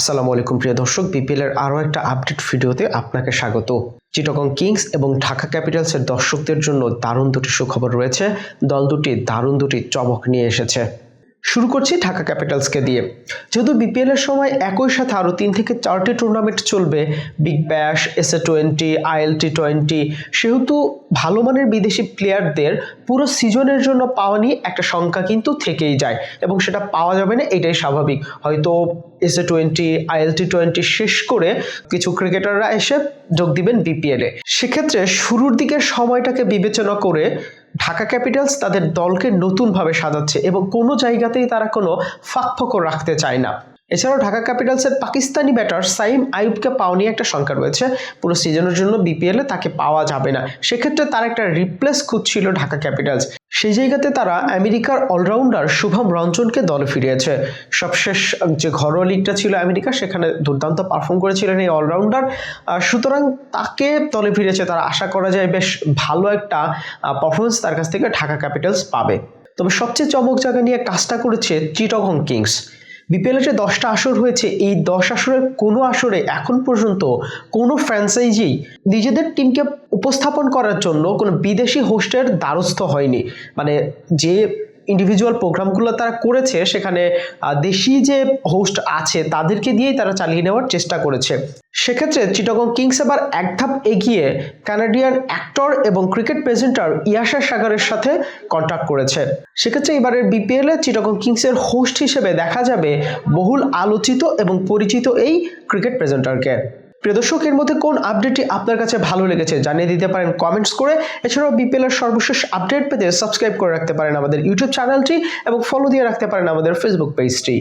আসসালামু আলাইকুম প্রিয় দর্শক বিপিএল এর আরও একটা আপডেট ভিডিওতে আপনাকে স্বাগত। চিটগং কিংস এবং ঢাকা ক্যাপিটালসের দর্শকদের জন্য দারুণ দুটি সুখবর রয়েছে। দল দুটি দারুণ দুটি চমক নিয়ে এসেছে। শুরু করছি ঢাকা ক্যাপিটালসকে দিয়ে। যেহেতু বিপিএল এর সময় একই সাথে আরও তিন থেকে চারটি টুর্নামেন্ট চলবে Big Bash S A twenty IL T twenty সেহেতু ভালো মানের বিদেশি প্লেয়ারদের পুরো সিজনের জন্য পাওয়া নিয়ে একটা সংখ্যা কিন্তু থেকেই যায় এবং সেটা পাওয়া যাবে না, এটাই স্বাভাবিক। হয়তো S A twenty IL T twenty শেষ করে কিছু ক্রিকেটাররা এসে যোগ দিবেন বিপিএলে সেক্ষেত্রে শুরুর দিকের সময়টাকে বিবেচনা করে ঢাকা ক্যাপিটালস তাদের দলকে নতুনভাবে সাজাচ্ছে এবং কোনো জায়গাতেই তারা কোনো ফাঁকফোকর রাখতে চায় না। এছাড়াও ঢাকা ক্যাপিটালসের পাকিস্তানি ব্যাটার সাইম আইবকে পাওয়া নিয়ে একটা শঙ্কা রয়েছে। পুরো সিজনের জন্য বিপিএলে তাকে পাওয়া যাবে না। সেক্ষেত্রে তার একটা রিপ্লেস খুঁজছিল ঢাকা ক্যাপিটালস। সেই জায়গাতে তারা আমেরিকার অলরাউন্ডার শুভম রঞ্জনকে দলে ফিরিয়েছে। সবশেষ যে ঘরোয়া লিগটা ছিল আমেরিকা, সেখানে দুর্দান্ত পারফর্ম করেছিলেন এই অলরাউন্ডার। সুতরাং তাকে দলে ফিরেছে তারা আশা করা যায় বেশ ভালো একটা পারফরমেন্স তার কাছ থেকে ঢাকা ক্যাপিটালস পাবে। তবে সবচেয়ে চমক জায়গা নিয়ে কাজটা করেছে চিটগং কিংস। বিপিএল যে দশটা আসর হয়েছে, এই দশ আসরের কোনো আসরে এখন পর্যন্ত কোনো ফ্র্যাঞ্চাইজি নিজেদের টিমকে উপস্থাপন করার জন্য কোনো বিদেশি হোস্টের দ্বারস্থ হয়নি। মানে যে ইন্ডিভিজুয়াল প্রোগ্রামগুলো তারা করেছে, সেখানে দেশি যে হোস্ট আছে, তাদেরকে দিয়েই তারা চালিয়ে নেওয়ার চেষ্টা করেছে। সেক্ষেত্রে চিটাগং কিংস এবার এক ধাপ এগিয়ে কানাডিয়ান অ্যাক্টর এবং ক্রিকেট প্রেজেন্টার ইয়াশা সাগরের সাথে কন্ট্যাক্ট করেছে। সেক্ষেত্রে এবারের বিপিএল চিটাগং কিংসের হোস্ট হিসেবে দেখা যাবে বহুল আলোচিত এবং পরিচিত এই ক্রিকেট প্রেজেন্টারকে প্রিয় দর্শক, এর মধ্যে কোন আপডেটটি আপনার কাছে ভালো লেগেছে জানিয়ে দিতে পারেন কমেন্টস করে। এছাড়াও বিপিএল এর সর্বশেষ আপডেট পেতে সাবস্ক্রাইব করে রাখতে পারেন আমাদের ইউটিউব চ্যানেলটি এবং ফলো দিয়ে রাখতে পারেন আমাদের ফেসবুক পেজটি